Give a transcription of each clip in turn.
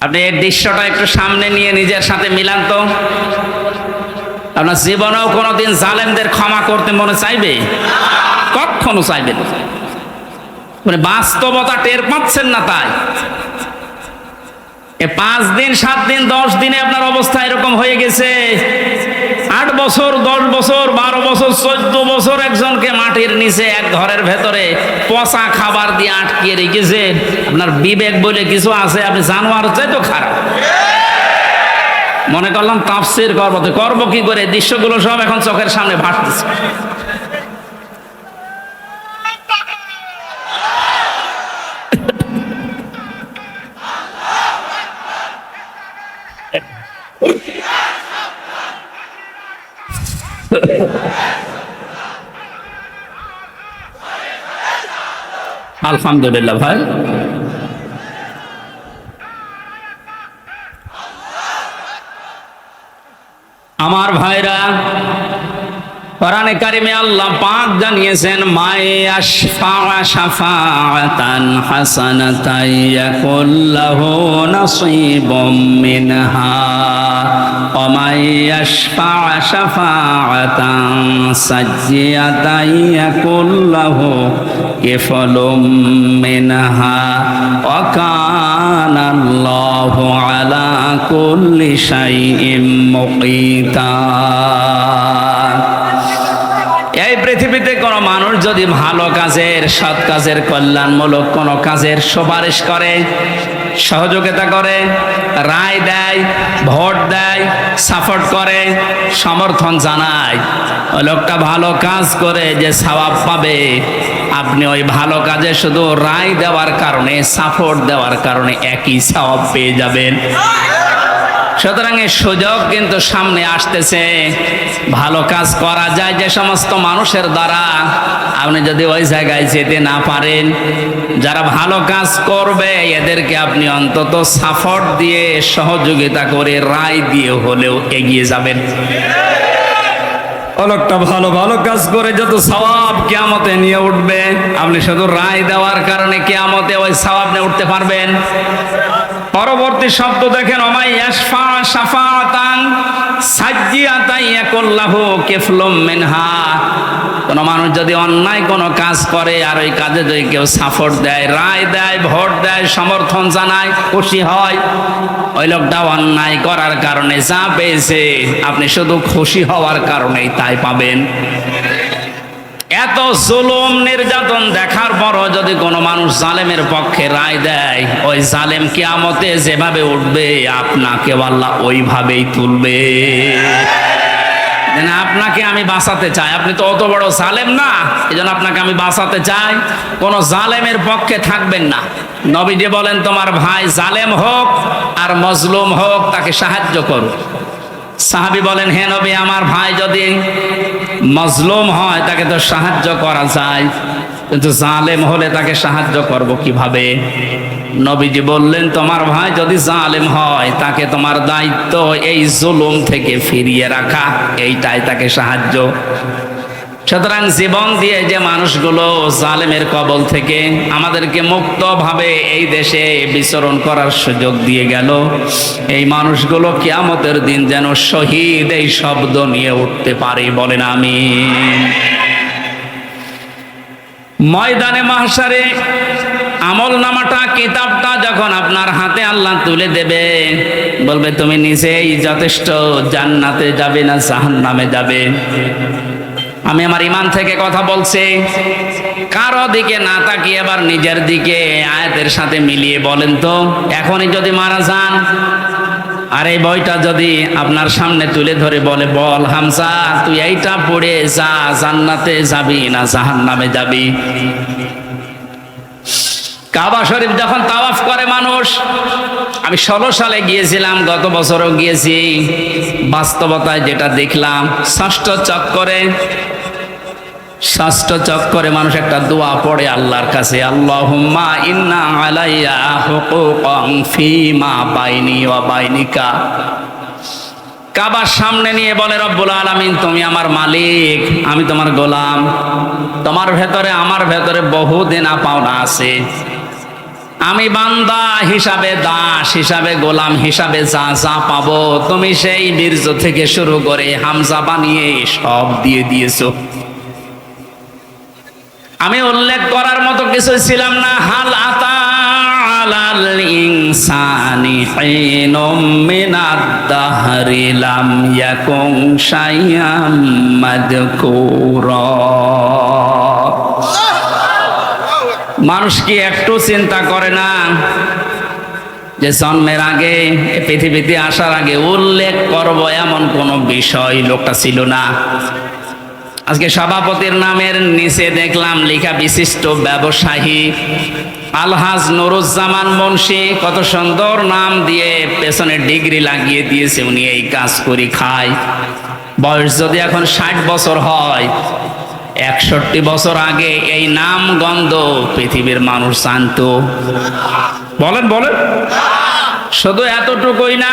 আপনি এর দৃশ্যটা একটু সামনে নিয়ে নিজের সাথে মিলান তো। আপনার জীবনেও কোনোদিন জালেমদের ক্ষমা করতে মনে চাইবে? কখনো চাইবে মানে বাস্তবতা টের পাচ্ছেন না তাই। এ পাঁচ দিন, সাত দিন, দশ দিনে আপনার অবস্থা এরকম হয়ে গেছে। আট বছর, দশ বছর, বারো বছর, চোদ্দ বছর একজনকে মাটির নিচে এক ঘরের ভেতরে পচা খাবার দিয়ে আটকিয়ে রেখেছেন আপনার বিবেক বলে কিছু আছে, আপনি জানোয়ার চাই তো খারাপ। মনে করলাম তাফসির করব, তো করব কি করে? দৃশ্যগুলো সব এখন চোখের সামনে ভাসতেছে। আলহামদুলিল্লাহ ভাই। আমার ভাইরা কোরআনে কারিমে আল্লাহ পাক জানিয়েছেন, মায়া শাফাআতান হাসানাতান ইয়াকুল্লাহু নাসীবুম মিনহা ওয়া মায়া শাফাআতান সাজ্জিয়াতান ইয়াকুল্লাহু কিফলুম মিনহা ওয়া আলা কুল্লি শাইইন মুকিতা। পৃথিবীতে কোনো মানুষ যদি ভালো কাজের, সৎ কাজের, কল্যাণমূলক কোনো কাজের সুপারিশ করে, সহযোগিতা করে, রায় দেয়, ভোট দেয়, সাপোর্ট করে, সমর্থন জানায়, ওই লোকটা ভালো কাজ করে যে সওয়াব পাবে, আপনি ওই ভালো কাজে শুধু রায় দেওয়ার কারণে, সাপোর্ট দেওয়ার কারণে একই সওয়াব পেয়ে যাবেন। সুতরাং এই সুযোগ কিন্তু সামনে আসতেছে। ভালো কাজ করা যায় যে সমস্ত মানুষের দ্বারা। আপনি যদি ওই জায়গায় যেতে না পারেন, যারা ভালো কাজ করবে, এদেরকে আপনি অন্তত সাপোর্ট দিয়ে, সহযোগিতা করে, রায় দিয়ে হলেও এগিয়ে যাবেন। অলোকটা ভালো ভালো কাজ করে যত সওয়াব কেয়ামতে নিয়ে উঠবে, আপনি শুধু রায় দেওয়ার কারণে কেয়ামতে ওই সওয়াব নিয়ে উঠতে পারবেন। পরবর্তী শব্দ দেখেন মিনহা। কোন মানুষ যদি অন্যায় কোনো কাজ করে আর ওই কাজে যদি কেউ সাপোর্ট দেয়, রায় দেয়, ভোট দেয়, সমর্থন জানায়, খুশি হয়, ওই লোকটা অন্যায় করার কারণে যা পেয়েছে, আপনি শুধু খুশি হওয়ার কারণেই তাই পাবেন। এত জুলুম নির্যাতন দেখার পরও যদি কোনো মানুষ জালেমের পক্ষে রায় দেয়, ওই জালেম কিয়ামতে যেভাবে উঠবে, আপনাকে আল্লাহ ওইভাবেই তুলবে। আপনাকে আমি বাঁচাতে চাই। আপনি তো অত বড় জালেম না এই জন্য আপনাকে আমি বাঁচাতে চাই। কোন জালেমের পক্ষে থাকবেন না। নবীজি বলেন, তোমার ভাই জালেম হোক আর মজলুম হোক, তাকে সাহায্য করো। সাহাবি বলেন, হে নবী, আমার ভাই যদি মজলুম হয়, তাকে তো সাহায্য করা যায়। কিন্তু জালেম হলে তাকে সাহায্য করব কীভাবে? নবীজি বললেন, তোমার ভাই যদি জালেম হয়, তাকে তোমার দায়িত্ব এই জুলুম থেকে ফিরিয়ে রাখা। এইটাই তাকে সাহায্য। সুতরাং জীবন দিয়ে যে মানুষগুলো জালেমের কবল থেকে আমাদেরকে মুক্তভাবে এই দেশে বিচরণ করার সুযোগ দিয়ে গেল। এই মানুষগুলো কিয়ামতের দিন যেন শহীদ এই শব্দ নিয়ে উঠতে পারে বলেন আমি ময়দানে মাহসারে আমল নামাটা কিতাবটা যখন আপনার হাতে আল্লাহ তুলে দেবে, বলবে, তুমি নিজেই যথেষ্ট জান্নাতে যাবে না জাহান্নামে যাবে। আমি আমার ইমান থেকে কথা বলছি। কারও দিকে না তাকিয়ে আবার নিজের দিকে আয়াতের সাথে মিলিয়ে বলেন তো, এখনই যদি মারা যান। আর এই বইটা যদি আপনার সামনে তুলে ধরে বলে, বল হামসা তুই এইটা পড়ে যা, জান্নাতে যাবি না জাহান নামে যাবি? কাবা শরীফ যখন তাওয়াফ করে মানুষ, আমি ষোলো সালে গিয়েছিলাম, গত বছরও গিয়েছি। বাস্তবতায় যেটা দেখলাম, ষষ্ঠ চক্করে ষষ্ঠ চক্করে মানুষ একটা দোয়া পড়ে আল্লাহর কাছে, আল্লাহুম্মা ইন্না আলাইয়া হুকুকান ফিমা বাইনি ওয়া বাইনিকা। কাবার সামনে নিয়ে বলে, রব্বুল আলামিন, তুমি আমার মালিক, আমি তোমার গোলাম। তোমার ভেতরে, আমার ভেতরে বহু দেনা পাওনা আছে। আমি বান্দা হিসাবে দাস হিসাবে গোলাম হিসাবে যা যা পাবো, তুমি সেই বীর্য থেকে শুরু করে হামজা বানিয়ে সব দিয়ে দিয়েছ। আমি উল্লেখ করার মতো কিছু ছিলাম না। হাল মানুষ কি একটু চিন্তা করে না যে জন্মের আগে, পৃথিবীতে আসার আগে উল্লেখ করব এমন কোন বিষয় লোকটা ছিল না। আজকে সভাপতির নামের নিচে দেখলাম লেখা বিশিষ্ট ব্যবসায়ী আলহাজ নুরুজ্জামান মুন্সি, কত সুন্দর নাম দিয়ে পেছনে ডিগ্রি লাগিয়ে দিয়েছে, উনি এই কাজ করি খায়। বয়স যদি এখন ষাট বছর হয়, একষট্টি বছর আগে এই নাম গন্ধ পৃথিবীর মানুষ জানতো। বলেন বলেন। শুধু এতটুকুই না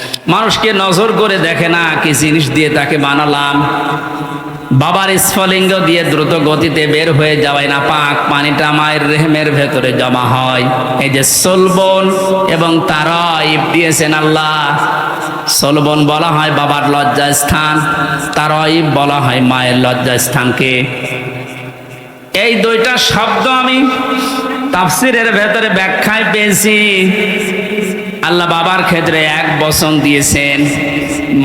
মানুষকে নজর করে দেখে না কি জিনিস দিয়ে তাকে বানালাম। বাবার স্ফলিঙ্গ দিয়ে দ্রুত গতিতে বের হয়ে যাওয়ায় না পাক পানিটা মায়ের রেহমের ভেতরে জমা হয়। এই যে সলবন এবং তারা ইব দিয়েছেন আল্লাহ। সলবন বলা হয় বাবার লজ্জা স্থান, তারাইব বলা হয় মায়ের লজ্জা স্থানকে। এই দুইটা শব্দ আমি তাফসিরের ভেতরে ব্যাখ্যায় পেয়েছি। আল্লাহ বাবার ক্ষেত্রে এক বসন দিয়েছেন,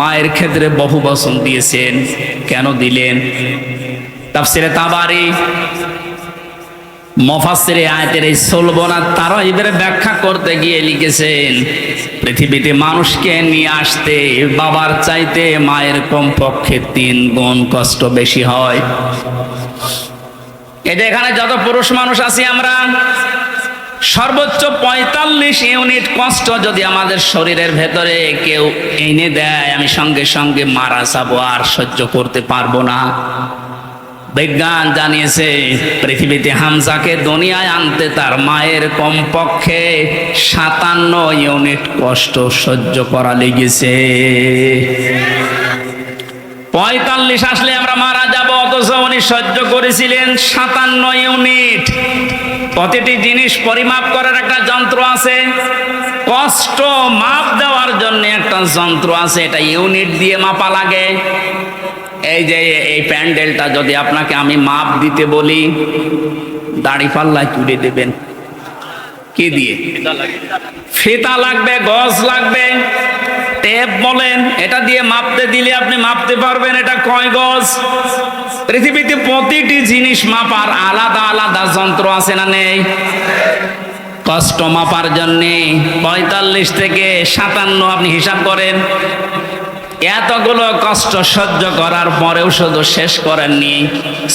মায়ের ক্ষেত্রে বহু বসন দিয়েছেন। কেন দিলেন? তাফসিরে তাবারি মফাসিরে আয়তের এই সলবনা তারা এবারে ব্যাখ্যা করতে গিয়ে লিখেছেন, পৃথিবীতে মানুষকে নিয়ে আসতে বাবার চাইতে মায়ের কমপক্ষে তিন গুণ কষ্ট বেশি হয়। যে এখানে যত পুরুষ মানুষ আছি আমরা সর্বোচ্চ পঁয়তাল্লিশ ইউনিট কষ্ট যদি আমাদের শরীরের ভেতরে কেউ এনে দেয়, আমি সঙ্গে সঙ্গে মারা যাব, আর সহ্য করতে পারব না। বিজ্ঞান জানিয়েছে, পৃথিবীতে হামজাকে দুনিয়ায় আনতে তার মায়ের কমপক্ষে সাতান্ন ইউনিট কষ্ট সহ্য করা লেগেছে। পঁয়তাল্লিশ আসলে আমরা মারা যাব, অথচ উনি সহ্য করেছিলেন সাতান্ন ইউনিট। প্রতিটি জিনিস পরিমাপ করার একটা যন্ত্র আছে। কষ্ট মাপ দেওয়ার জন্য একটা যন্ত্র আছে, এটা ইউনিট দিয়ে মাপা লাগে। এই যে এই প্যান্ডেলটা যদি আপনাকে আমি মাপ দিতে বলি, দাড়ি পাল্লায় তুলে দেবেন। কি দিয়ে? ফিতা লাগবে, গজ লাগবে, টেপ বলেন, এটা দিয়ে মাপতে দিলে আপনি মাপতে পারবেন, এটা কয় গজ? পৃথিবীতে প্রতিটি জিনিস মাপার আলাদা আলাদা যন্ত্র আছে না নেই? কষ্ট মাপার জন্যে পঁয়তাল্লিশ থেকে সাতান্ন আপনি হিসাব করেন। এতগুলো কষ্ট সহ্য করার পরেও শুধু শেষ করেননি।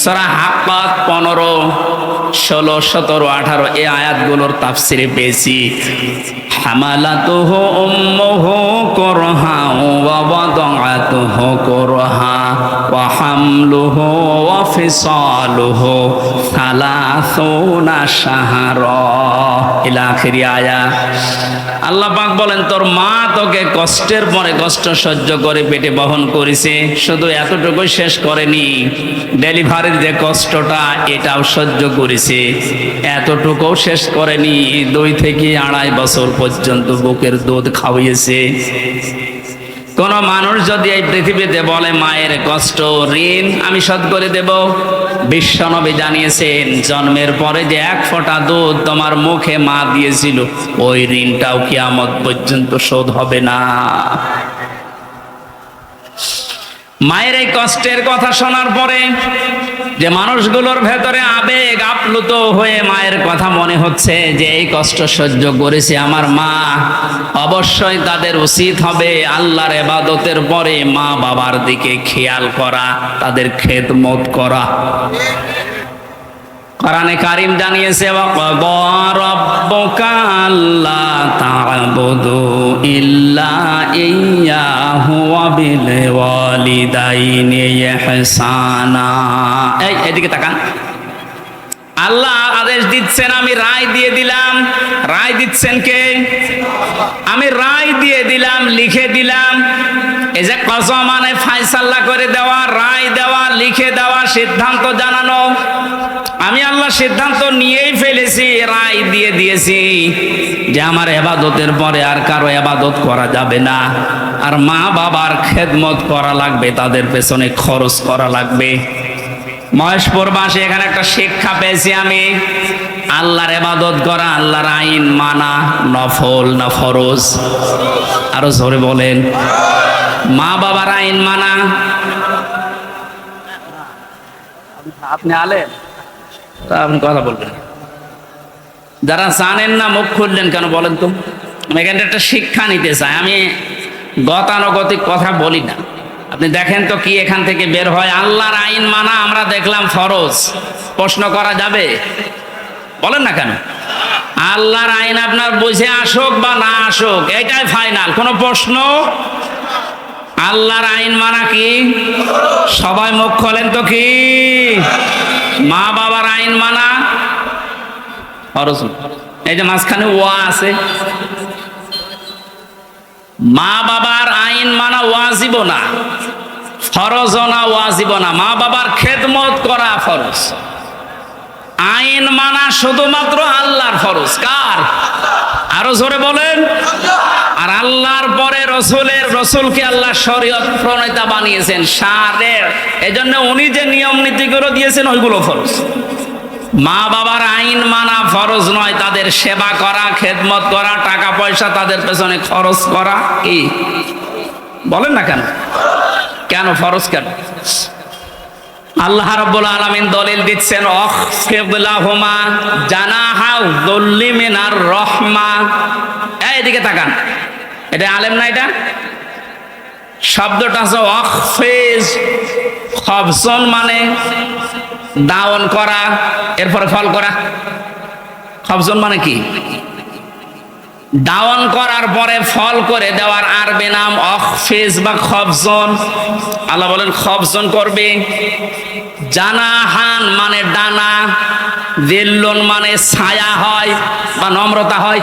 সারা হাক্কাত পনেরো, ষোলো, সতেরো, আঠারো, এই আয়াতগুলোর তাফসিরে পেয়েছি। হামালাতুহু উম্মুহু করহা ওয়া ওয়াদাআতুহু করহা ওয়া হামলুহু ওয়া ফিসালুহু সালাসুনা শাহরা। ইলা আখিরি আয়া। আল্লাহ পাক বলেন, তোর মা তোকে কষ্টের পরে কষ্ট সহ্য করে পেটে বহন করেছে, শুধু এতটুকুই শেষ করেনি। ডেলিভারির যে কষ্টটা, এটাও সহ্য করেছে। এতটুকুও শেষ করেনি, দুই থেকে আড়াই বছর পর্যন্ত বুকের দুধ খাওয়িয়েছে। কোন মানুষ যদি এই পৃথিবীতে বলে, মায়ের কষ্ট, ঋণ আমি শোধ করে দেব। বিশ্বনবী জানিয়েছেন, জন্মের পরে যে এক ফোঁটা দুধ তোমার মুখে মা দিয়েছিল, ওই ঋণটাও কিয়ামত পর্যন্ত শোধ হবে না। মায়ের এই কষ্টের কথা শোনার পরে যে মানুষগুলোর ভেতরে আবেগ আপ্লুত হয়ে মায়ের কথা মনে হচ্ছে যে এই কষ্ট সহ্য করেছে আমার মা, অবশ্যই তাদের উচিত হবে আল্লাহর এবাদতের পরে মা বাবার দিকে খেয়াল করা, তাদের খেদমত করা। কোরআনে কারিম জানিয়েছে ইল্লা ইয়্যাহু ওয়া বিল ওয়ালিদাইনি ইহসানা। এই, এদিকে তাকান। আল্লাহ আদেশ দিচ্ছেন, আমি রায় দিয়ে দিলাম। রায় দিচ্ছেন কে? আমি রায় দিয়ে দিলাম, লিখে দিলাম। এই যে কসম মানে ফাইসাল্লা করে দেওয়া, রায় দেওয়া, লিখে দেওয়া সিদ্ধান্ত জানানো। আমি আল্লাহ সিদ্ধান্ত নিয়েই ফেলেছি, রায় দিয়ে দিয়েছি যে আমার এবাদতের পরে আর কারও এবাদত করা যাবে না। আর মা বাবার খেদমত করা লাগবে, তাদের পেছনে খরচ করা লাগবে। মহেশপুর বাসে এখানে একটা শিক্ষা পেয়েছি আমি, আল্লাহর এবাদত করা, আল্লাহর আইন মানা, নফল না ফরজ। আরও জোরে বলেন, মা বাবার আইন মানা। আপনি আলেন তা আপনি কথা বলবেন যারা জানেন না, মুখ খুললেন কেন বলেন তো? আমি এখানে একটা শিক্ষা নিতে চাই। আমি গতানুগতিক কথা বলি না। আপনি দেখেন তো কি এখান থেকে বের হয়। আল্লাহর আইন মানা আমরা দেখলাম ফরজ। প্রশ্ন করা যাবে? বলেন না কেন? আল্লাহর আইন আপনার বুঝে আসুক বা না আসুক, এটাই ফাইনাল কোনো প্রশ্ন? আল্লাহর আইন মানা কি? সবাই মুখ খোলেন তো কি? মা বাবার আইন মানা। এই যে মাঝখানে ওয়া আছে। মা বাবার আইন মানা ওয়াজিব না ফরজ না ওয়াজিব না। মা বাবার খেদমত করা ফরজ। আইন মানা শুধুমাত্র আল্লাহর ফরজ। কার? আরও জোরে বলেন। আর আল্লাহর পরে রসুলের রসুলকে আল্লাহ শরীয়ত প্রণেতা বানিয়েছেন, সারের। এজন্য উনি যে নিয়ম নীতিগুলো দিয়েছেন, ওইগুলো ফরজ। মা বাবার আইন মানা ফরজ নয়, তাদের সেবা করা, খেদমত করা, টাকা পয়সা তাদের পেছনে খরচ করা, কি? বলেন না কেন? কেন ফরজ কেন? আল্লাহ রাব্বুল আলামিন দলিল দিচ্ছেন অখফিদলাহুমা জানাহা যুল্লি মিনার রহমা। এই এদিকে তাকান। এটা আলেম না এটা? শব্দটা আছে অখফিজ। খবসন মানে দাওন করা, এরপরে ফল করা। খবজন মানে কি? দাওয়ান করার পরে ফল করে দেওয়ার আরবি নাম অখফিজ বা খবজন আল্লাহ বলেন খবজন করবে। জানাহান মানে ডানা, দিল্লন মানে ছায়া হয় বা নম্রতা হয়।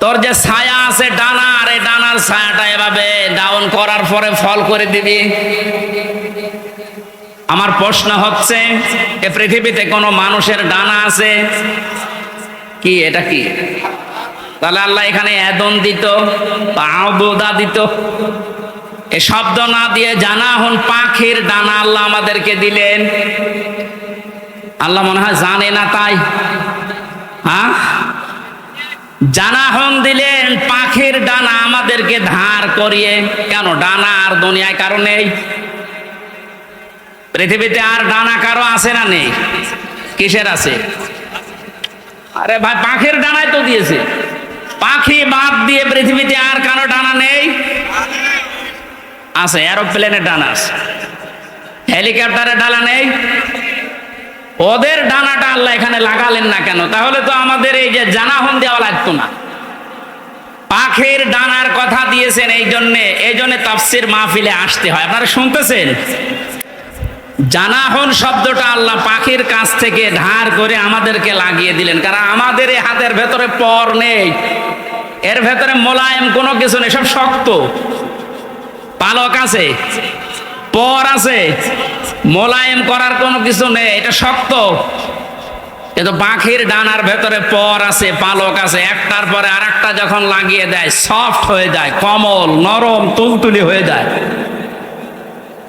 তোর যে ছায়া আছে ডানা, আর এই ডানার ছায়াটা এভাবে ডাউন করার পরে ফল করে দিবি। আমার প্রশ্ন হচ্ছে, এ পৃথিবীতে কোনো মানুষের ডানা আছে? কি, এটা কি? তাহলে আল্লাহ এখানে এদন দিত, বা দিত। এ শব্দ না দিয়ে জানা হন, পাখির ডানা আল্লাহ আমাদেরকে দিলেন। আল্লাহ মনে হয় জানে না তাই। হ্যাঁ? জানা হন দিলেন, পাখির ডানা আমাদেরকে ধার করিয়ে। কেন? ডানা আর দুনিয়ায় কারও নেই। পৃথিবীতে আর ডানা কারও আছে না নেই? কিসের আছে? আরে ভাই, পাখির ডানায় তো দিয়েছে। পাখি বাদ দিয়ে পৃথিবীতে আর কারও ডানা নেই? আছে এরোপ্লেনের ডানা আছে। হেলিকপ্টারের ডানা নেই? ওদের ডানাটা আল্লাহ এখানে লাগালেন না কেন? তাহলে তো আমাদের এই যে জানাহন দেওয়া লাগতো না। পাখির ডানার কথা দিয়েছেন এই জন্যে, এই জন্য তাফসির মাহফিলে আসতে হয়। আপনারা শুনতেছেন? জানাহন শব্দটা আল্লাহ পাখির কাছ থেকে ধার করে আমাদেরকে লাগিয়ে দিলেন। কারণ আমাদের এই হাতের ভেতরে পর নেই। এর ভেতরে মোলায়েম কোনো কিছু নেই, সব শক্ত। পালক আছে? পর আছে। মোলায়েম করার কোনো কিছু নেই, এটা শক্ত। কিন্তু পাখির ডানার ভেতরে পর আছে, পালক আছে, একটার পরে আর একটা যখন লাগিয়ে দেয় সফট হয়ে যায়, কমল, নরম, তুলতুলি হয়ে যায়।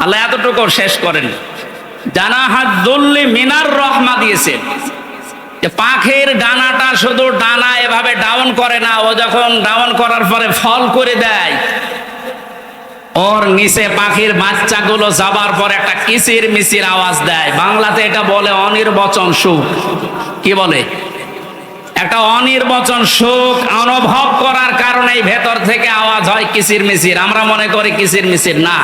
আল্লাহ এতটুকু শেষ করেন। জানা হাত দল্লি মিনার রহমা দিয়েছে। যে পাখির ডানাটা শুধু ডানা এভাবে ডাউন করে না, ও যখন ডাউন করার পরে ফল করে দেয় ওর নিচে পাখির বাচ্চাগুলো যাবার পর একটা কিচির মিচির আওয়াজ দেয়। বাংলাতে এটা বলে অনির্বচন সুখ। কি বলে? একটা অনির্বচন সুখ অনুভব করার কারণে ভেতর থেকে আওয়াজ হয় কিচির মিচির। আমরা মনে করি কিচির মিচির না।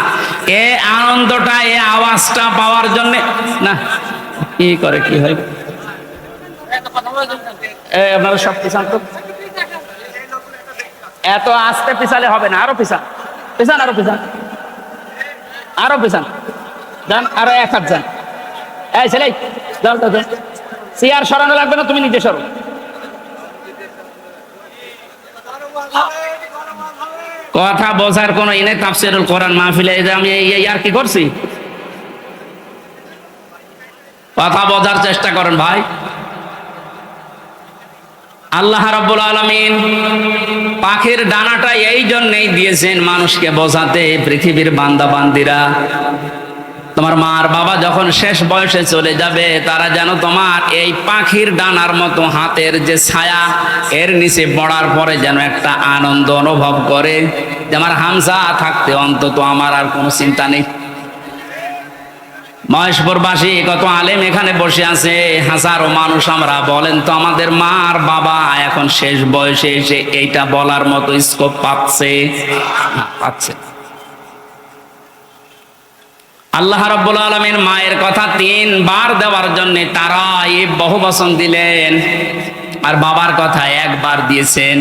এ আনন্দটা, এ আওয়াজটা পাওয়ার জন্য না, কি করে, কি হয়? আপনারা সব পিছান তো? এত আস্তে পিছালে হবে না, আরও পিছান। পিছান আরও পিছান। আরও পিছান। যান, আরও এক হাত যান। এই ছেলে চেয়ার সরানো লাগবে না, তুমি নিজে সরো। কথা বোঝার কোন ইনে তাফসিরুল কোরআন মাহফিলে। আমি এই আর কি করছি? কথা বোঝার চেষ্টা করেন ভাই। আল্লাহ রাব্বুল আলামিন পাখির ডানাটা এই জন্যই দিয়েছেন মানুষকে বোঝাতে পৃথিবীর বান্দা বান্দিরা তোমার মার বাবা যখন শেষ বয়সে চলে যাবে, তারা যেন তোমার এই পাখির ডানার মতো হাতের যে ছায়া, এর নিচে পড়ার পরে যেন একটা আনন্দ অনুভব করে। যে আমার হামসা থাকতে অন্তত আমার আর কোনো চিন্তা নেই। মহেশপুরবাসী, কত আলেম এখানে বসে আছে। হাজারো মানুষ আমরা বলেন তো আমাদের মার বাবা এখন শেষ বয়সে এসে এইটা বলার মতো স্কোপ পাচ্ছে। পাচ্ছে আল্লাহ রাব্বুল আলামিন মায়ের কথা তিনবার দেওয়ার জন্য তারা এই বহু বচন দিলেন। আর বাবার কথা একবার দিয়েছেন।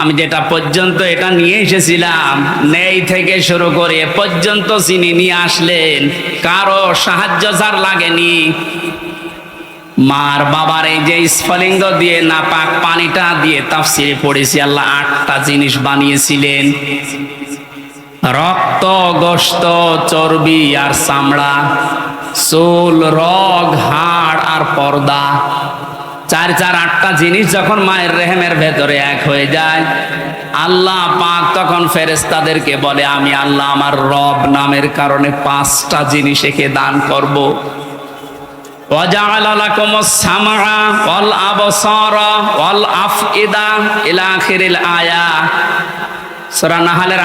আমি যেটা পর্যন্ত এটা নিয়ে এসেছিলাম, নেই থেকে শুরু করে পর্যন্ত চিনি নিয়ে আসলেন, কারও সাহায্য যার লাগেনি। মার বাবার এই যে স্ফলিঙ্গ দিয়ে নাপাক পানিটা দিয়ে তাফসিরে পড়েছি, আল্লাহ আটটা জিনিস বানিয়েছিলেন। রক্ত গোস্ত চর্বি আর চামড়া, চুল, রগ, হাড় আর পর্দা। চার চার আটটা জিনিস যখন মায়ের রেহেমের ভেতরে এক হয়ে যায়, আল্লাহ পাক তখন ফেরেস্তাদেরকে বলে, আমি আল্লাহ আমার রব নামের কারণে পাঁচটা জিনিস একে দান করব।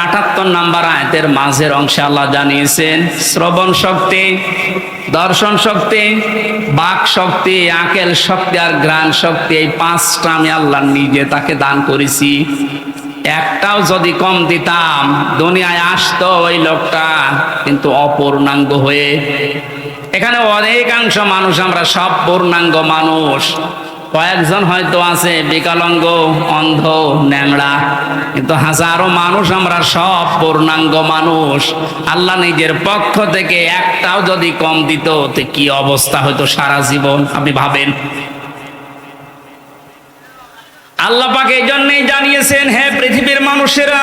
আটাত্তর নাম্বার আয়াতের মাঝের অংশে আল্লাহ জানিয়েছেন, শ্রবণ শক্তি দর্শন শক্তি, বাক শক্তি, আকেল শক্তি আর গ্রাণ শক্তি, এই পাঁচটা আমি আল্লাহ নিজে তাকে দান করেছি। একটাও যদি কম দিতাম, দুনিয়ায় আসতো ওই লোকটা, কিন্তু অপূর্ণাঙ্গ হয়ে। এখানে অনেকাংশ মানুষ, আমরা সব পূর্ণাঙ্গ মানুষ। কয়েকজন হয়তো আছে, বিকলাঙ্গ, অন্ধ, ন্যাংড়া। কিন্তু হাজারো মানুষ আমরা সব পূর্ণাঙ্গ মানুষ। আল্লাহ নিজের পক্ষ থেকে একটাও যদি কম দিত কি অবস্থা হয়তো সারা জীবন, আপনি ভাবেন? আল্লাহ পাক এই জন্যই জানিয়েছেন হ্যাঁ পৃথিবীর মানুষেরা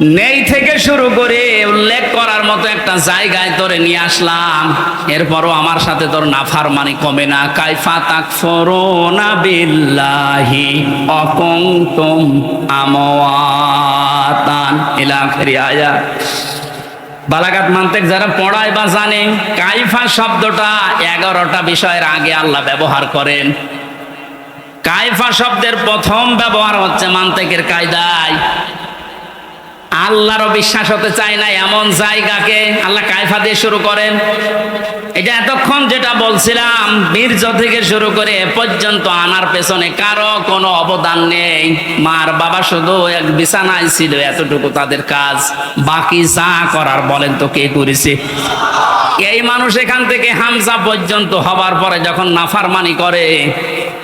নেই থেকে শুরু করে উল্লেখ করার মতো একটা জায়গায় তোরে নিয়ে আসলাম। এরপরও আমার সাথে তোর নাফার মানে কমে না। কাইফা তাক ফরোনা বিল্লাহি অকুংতুম আমওয়াতান। ইলা আখিরি আয়াত। বালাগাত মান্তেক যারা পড়ায় বা জানে, কাইফা শব্দটা এগারোটা বিষয়ের আগে আল্লাহ ব্যবহার করেন। কাইফা শব্দের প্রথম ব্যবহার হচ্ছে মান্তেকের কায়দায়। আল্লাহরও বিশ্বাস হতে চায় না এমন জায়গাকে আল্লাহ কায়ফা দিয়ে শুরু করেন। এটা এতক্ষণ যেটা বলছিলাম, বীর্য থেকে শুরু করে এ পর্যন্ত আনার পেছনে কারও কোনো অবদান নেই। মার বাবা শুধু এক বিছানায় ছিল, এতটুকু তাদের কাজ। বাকি যা করার বলেন তো কে করেছে? এই মানুষ এখান থেকে হামজা পর্যন্ত হবার পরে যখন নাফারমানি করে,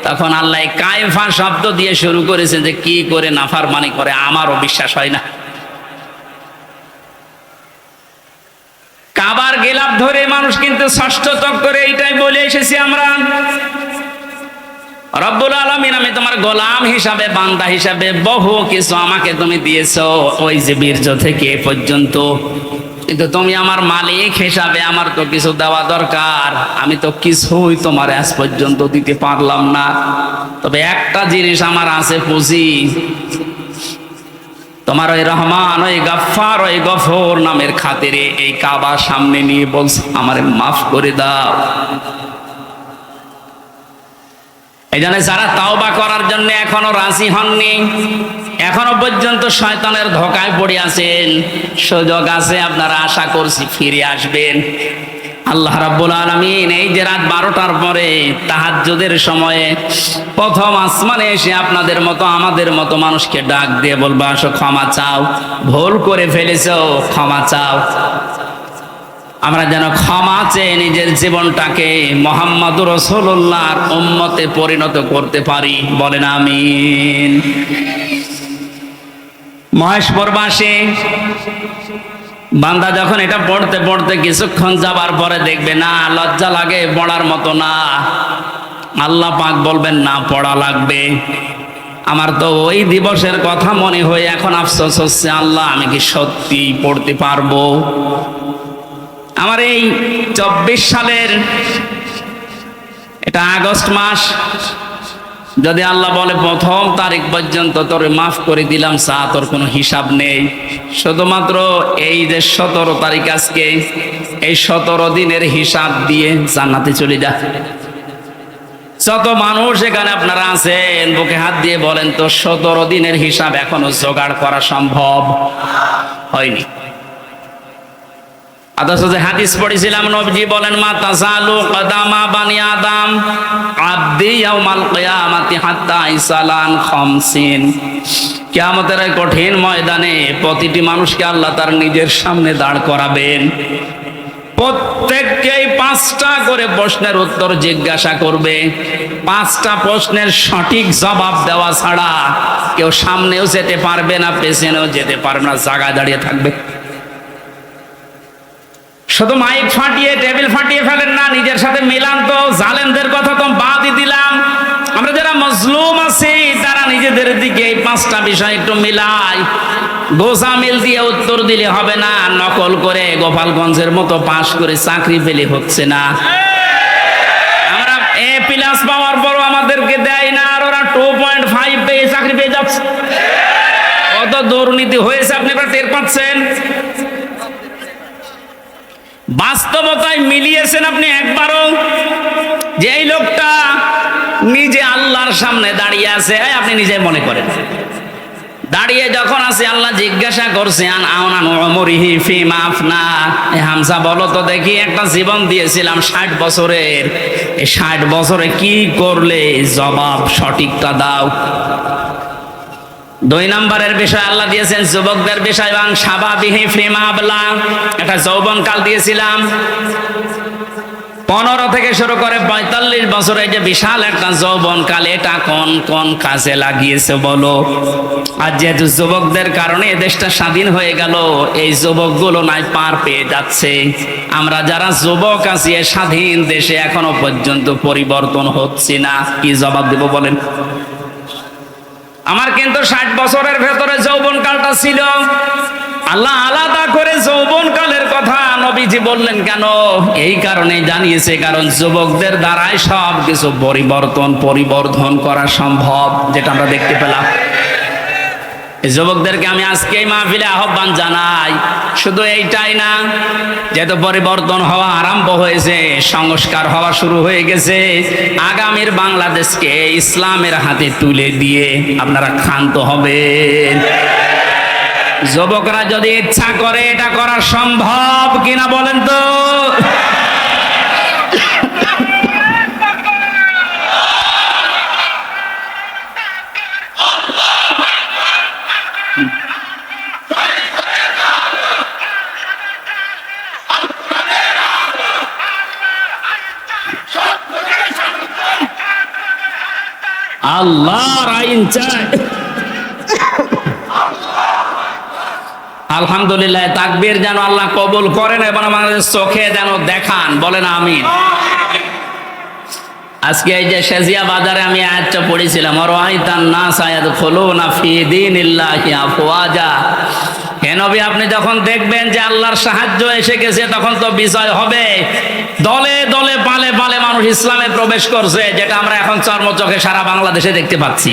তখন আল্লাহ কায়ফা শব্দ দিয়ে শুরু করেছে যে, কি করে নাফারমানি করে? আমারও বিশ্বাস হয় না। কাবার গেলাপ ধরে মানুষ কিন্তু ষষ্ঠ করে এইটাই বলে এসেছি আমরা। রব্বুল আলমিন, আমি তোমার গোলাম হিসাবে, বান্দা হিসাবে বহু কিছু আমাকে তুমি দিয়েছ ওই যে বীর্য থেকে এ পর্যন্ত। কিন্তু তুমি আমার মালিক হিসাবে আমার তো কিছু দেওয়া দরকার। আমি তো কিছুই তোমার আজ পর্যন্ত দিতে পারলাম না। তবে একটা জিনিস আমার আছে পুঁজি। তোমার ওই রহমান, ওই গাফার ওই গফর নামের খাতিরে এই কাবা সামনে নিয়ে বলছে, আমারে মাফ করে দাও। এই জন্য যারা তাওবা করার জন্য এখনও রাজি হননি, এখনও পর্যন্ত শয়তানের ধোকায় পড়ে আছেন, সুযোগ আছে, আপনারা আশা করছি ফিরে আসবেন। আল্লাহ রাব্বুল আলামিন এই যে রাত বারোটার পরে তাহাজ্জুদের সময়ে প্রথম আসমানে এসে আপনাদের মতো, আমাদের মতো মানুষকে ডাক দিয়ে বলবা, আসো, ক্ষমা চাও। ভুল করে ফেলেছো, ক্ষমা চাও। আমরা যেন ক্ষমা চেয়ে নিজের জীবনটাকে মোহাম্মদ রসুল্লাহর উম্মতে পরিণত করতে পারি। বলেন, আমিন। মহেশপুরবাসী বান্দা যখন এটা পড়তে পড়তে কিছুক্ষণ যাবার পরে দেখবে, না, লজ্জা লাগে পড়ার মতো না। আল্লাহ পাক বলবেন, না, পড়া লাগবে। আমার তো ওই দিবসের কথা মনে হয়ে এখন আফসোস হচ্ছে, আল্লাহ, আমি কি সত্যি পড়তে পারব? আমার এই চব্বিশ সালের এটা আগস্ট মাস যদি আল্লাহ বলে প্রথম তারিখ পর্যন্ত তোর মাফ করে দিলাম, চা তোর কোনো হিসাব নেই। শুধুমাত্র এই যে সতেরো তারিখ আজকে, এই সতেরো দিনের হিসাব দিয়ে জান্নাতে চলে যা। যত মানুষ এখানে আপনারা আছেন, বুকে হাত দিয়ে বলেন তো, সতেরো দিনের হিসাব এখনও জোগাড় করা সম্ভব হয়নি। অথচ যে হাদিস পড়েছিলাম, নবজি বলেন, মা তাসালু কদামা আব্দি হাত্তা ইসালান খামসিন। কিয়ামতের কঠিন ময়দানে প্রতিটি মানুষকে আল্লাহ তার নিজের সামনে দাঁড় করাবেন। প্রত্যেককেই পাঁচটা করে প্রশ্নের উত্তর জিজ্ঞাসা করবে। পাঁচটা প্রশ্নের সঠিক জবাব দেওয়া ছাড়া কেউ সামনেও যেতে পারবে না, পেছনেও যেতে পারবে না, জায়গায় দাঁড়িয়ে থাকবে। শুধু মাইক ফাটিয়ে, টেবিল ফাটিয়ে ফেলেন না, নিজের সাথে মিলান তো জালেনদের কথা তো বাদই দিলাম। আমরা যারা মজলুম আছি, তারা নিজেদের দিকে এই পাঁচটা বিষয় একটু মিলাই। গোসা মিল দিয়ে উত্তর দিলে হবে না, নকল করে গোপালগঞ্জের মতো পাশ করে চাকরি পেলে হচ্ছে না। আমরা এ প্লাস পাওয়ার পরও আমাদেরকে দেয় না, আর ওরা টু পয়েন্ট ফাইভ পেয়ে চাকরি পেয়ে যাচ্ছে। কত দুর্নীতি হয়েছে, আপনি টের পাচ্ছেন? বাস্তবতায় মিলিয়েছেন আপনি একবারও? যে এই লোকটা নিজে আল্লাহর সামনে দাঁড়িয়ে আছে আপনি নিজে মনে করেন। দাঁড়িয়ে যখন আছে, আল্লাহ জিজ্ঞাসা ওমরিহি ফি হামসা বলো তো দেখি, একটা জীবন দিয়েছিলাম ষাট বছরের। এই ষাট বছরে কি করলে? জবাব সঠিকটা দাও। দুই নম্বরের বিষয় আল্লাহ দিয়েছেন, যুবকদের বিষয় এবং স্বাভাবিক ফ্রেমাবলা একটা যৌবন কাল দিয়েছিলাম। পনেরো থেকে শুরু করে পঁয়তাল্লিশ বছরে যে বিশাল একটা যৌবন কাল, এটা কোন কোন কাজে লাগিয়েছে বলো? আর যেহেতু যুবকদের কারণে দেশটা স্বাধীন হয়ে গেল, এই যুবকগুলো নাই, পার পেয়ে যাচ্ছে। আমরা যারা যুবক আছি স্বাধীন দেশে এখনও পর্যন্ত পরিবর্তন হচ্ছে না। কি জবাব দেব বলেন? আমার কিন্তু ষাট বছরের ভেতরে যৌবন কালটা ছিল। আল্লাহ আলাদা করে যৌবন কালের কথা নবীজি বললেন, কেন? এই কারণে জানিয়েছে, কারণ যুবকদের দ্বারাই সব কিছু পরিবর্তন, পরিবর্ধন করা সম্ভব, যেটা আমরা দেখতে পেলাম। যুবকদেরকে আমি আজকে এই মাহফিলে আহ্বান জানাই। শুধু এইটাই না, যেহেতু পরিবর্তন হওয়া আরম্ভ হয়েছে, সংস্কার হওয়া শুরু হয়ে গেছে, আগামীর বাংলাদেশকে ইসলামের হাতে তুলে দিয়ে আপনারা ক্ষান্ত হবেন। যুবকরা যদি ইচ্ছা করে এটা করা সম্ভব কিনা বলেন তো? আল্লাহর আইন চাই। আলহামদুলিল্লাহ, তাকবীর যেন আল্লাহ কবুল করেন এবং আমাদের চোখে যেন দেখান। বলেন আমিন। আজকে এই যে শেজিয়া বাজারে আমি আয়াতটা পড়েছিলাম আর ওয়াইতান নাস আয়াদখুলুনা ফি দীনিল্লাহি আফওয়াজা। হে নবী, আপনি যখন দেখবেন যে আল্লাহর সাহায্য এসে গেছে, তখন তো বিজয় হবে। দলে দলে পালে পালে ইসলামে প্রবেশ করছে, যেটা আমরা এখন চর্মচোখে সারা বাংলাদেশে দেখতে পাচ্ছি।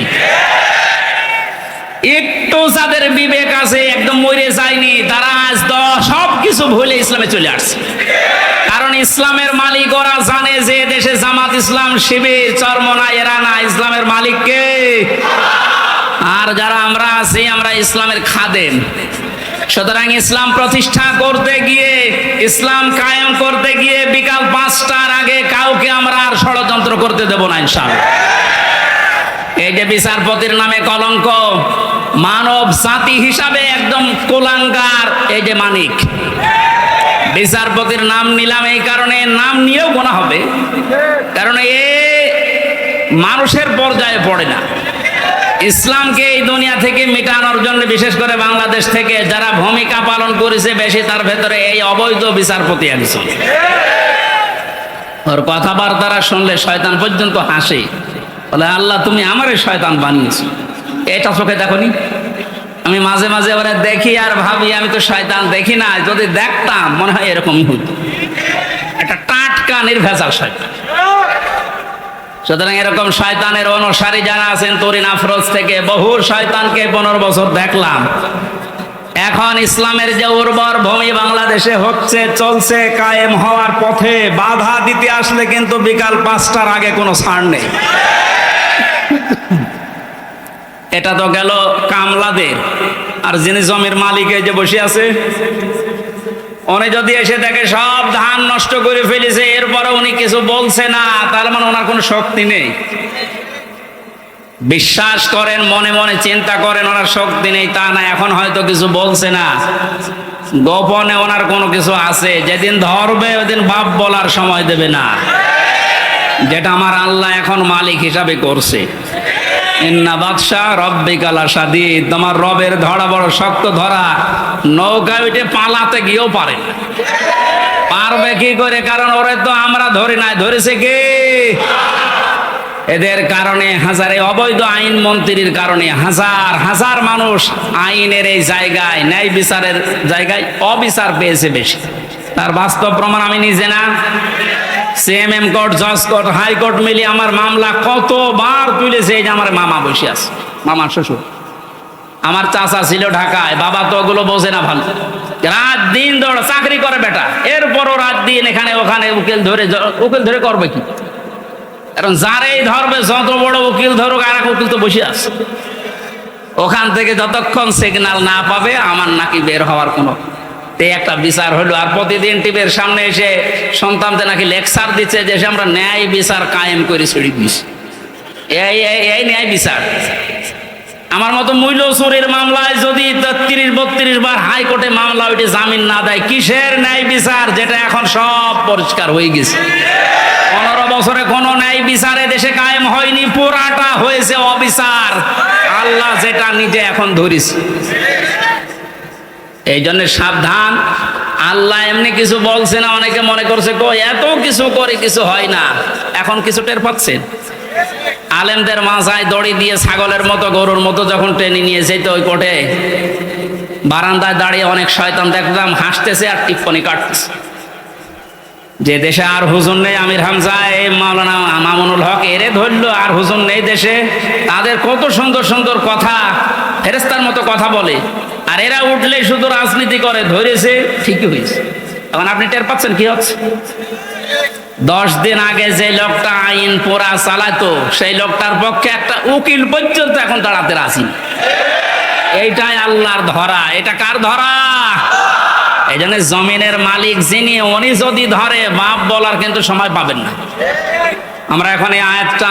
একটু যাদের বিবেক আছে, একদম মরে যায়নি, তারা আজ সব কিছু ভুলে ইসলামে চলে আসছে। কারণ ইসলামের মালিক ওরা জানে যে দেশে জামাত ইসলাম শিবির চরমনা এরা না। ইসলামের মালিককে আর যারা আমরা আছি, আমরা ইসলামের খাদেম। সুতরাং ইসলাম প্রতিষ্ঠা করতে গিয়ে, ইসলাম কায়েম করতে গিয়ে বিকাল পাঁচটার আগে কাউকে আমরা আর ষড়যন্ত্র করতে দেব না ইনশাআল্লাহ। এই যে বিচারপতির নামে কলঙ্ক, মানব জাতি হিসাবে একদম কোলাঙ্গার, এই যে মানিক। বিচারপতির নাম নিলাম এই কারণে, নাম নিয়েও গোনা হবে। কারণ এ মানুষের পর্যায়ে পড়ে না। ইসলামকে এই দুনিয়া থেকে মিটানোর জন্য, বিশেষ করে বাংলাদেশ থেকে যারা ভূমিকা পালন করেছে বেশি, তার ভেতরে এই অবৈধ বিচারপতি একজন। ওর কথাবার্তারা শুনলে শয়তান পর্যন্ত হাসে। বলে, আল্লাহ, তুমি আমারে শয়তান বানিয়েছো। এটা চোখে দেখনি? আমি মাঝে মাঝে ওরা দেখি আর ভাবি, আমি তো শয়তান দেখি না, যদি দেখতাম, মনে হয় এরকমই হতো একটা টাটকা, নির্ভেজাল শয়তান। সুতরাং এরকম শয়তানের অনুসারী যারা আছেন, তরিন আফরোজ থেকে বহু শয়তানকে পনেরো বছর দেখলাম। এখন ইসলামের যে উর্বর ভূমি বাংলাদেশে হচ্ছে, চলছে, কায়েম হওয়ার পথে বাধা দিতে আসলে কিন্তু বিকাল পাঁচটার আগে কোনো ছাড় নেই। এটা তো গেল কামলাদের। আর যিনি জমির মালিকে যে বসে আছে উনি যদি এসে দেখে সব ধান নষ্ট করে ফেলেছে, এরপরে উনি কিছু বলছে না, তার মানে ওনার কোনো শক্তি নেই। বিশ্বাস করেন, মনে মনে চিন্তা করেন, ওনার শক্তি নেই, তা না, এখন হয়তো কিছু বলছে না। গোপনে ওনার কোনো কিছু আছে, যেদিন ধরবে ওদিন বাপ বলার সময় দেবে না। যেটা আমার আল্লাহ এখন মালিক হিসাবে করছে। ইন্না উঠে পালাতে কি করে? ধরেছে কে? এদের কারণে হাজারে অবৈধ আইন মন্ত্রীর কারণে হাজার হাজার মানুষ আইনের এই জায়গায়, ন্যায় বিচারের জায়গায় অবিচার পেয়েছে বেশি। তার বাস্তব প্রমাণ আমি নিজে না। সিএমএম কোর্ট জজ কোর্ট হাইকোর্ট মিলিয়ে আমার মামলা কতবার তুলেছে এই যে আমার মামা বসে আছে। মামার শ্বশুর। আমার চাচা ছিল ঢাকায়, বাবা তো ওগুলো বোঝে না ভালো। রাত দিন দৌড় চাকরি করে বেটা। এরপরও রাত দিন এখানে ওখানে উকিল ধরে উকিল ধরে করবে কি? কারণ যারাই ধরবে, যত বড় উকিল ধরুক, আর এক উকিল তো বসে আছে। ওখান থেকে যতক্ষণ সিগন্যাল না পাবে, আমার নাকি বের হওয়ার কোনো তে একটা বিচার হলো আর প্রতিদিন টিভির সামনে এসে সন্তানদের নাকি লেকচার দিচ্ছে যে সে আমরা ন্যায় বিচার কায়েম করে ছেড়ে দিস এই, এই- ন্যায় বিচার। আমার মতো মূল্য চুরির মামলায় যদি তিরিশ বত্রিশ বার হাইকোর্টে মামলা ওইটি জামিন না দেয়, কিসের ন্যায় বিচার যেটা এখন সব পরিষ্কার হয়ে গেছে? পনেরো বছরে কোনো ন্যায় বিচারে দেশে কায়েম হয়নি, পুরাটা হয়েছে অবিচার। আল্লাহ যেটা নিজে এখন ধরিস এই জন্য সাবধান। আল্লাহ এমনি কিছু বলছে না, অনেকে মনে করছে কো এত কিছু করে, কিছু হয় না। এখন কিছু টের পাচ্ছেন আলেমদের মাথায় দড়ি দিয়ে ছাগলের মতো, গরুর মতো যখন টেনে নিয়ে যেত ওই কোটে, বারান্দায় দাঁড়িয়ে অনেক শয়তান দেখলাম, হাসতেছে আর টিপ্পনি কাটতেছে। যে দেশে আর হুজুর নেই, আমির হামজা এই মাওলানা মামুনুল হক, এরে ধরলো আর হুজুর নেই দেশে। তাদের কত সুন্দর সুন্দর কথা ফেরেস্তার মতো কথা বলে। আর এরা উঠলে শুধু রাজনীতি করে, ধরেছে, ঠিকই হয়েছে। এখন আপনি টের পাচ্ছেন কি হচ্ছে? দশ দিন আগে যে লোকটা আইন পোড়া চালাতো, সেই লোকটার পক্ষে একটা উকিল পর্যন্ত এখন দাঁড়াতে রাজি। এইটাই আল্লাহর ধরা। এটা কার ধরা? এই জন্য জমিনের মালিক যিনি, উনি যদি ধরে, বাপ বলার কিন্তু সময় পাবেন না। আমরা এখন এই আয়াতটা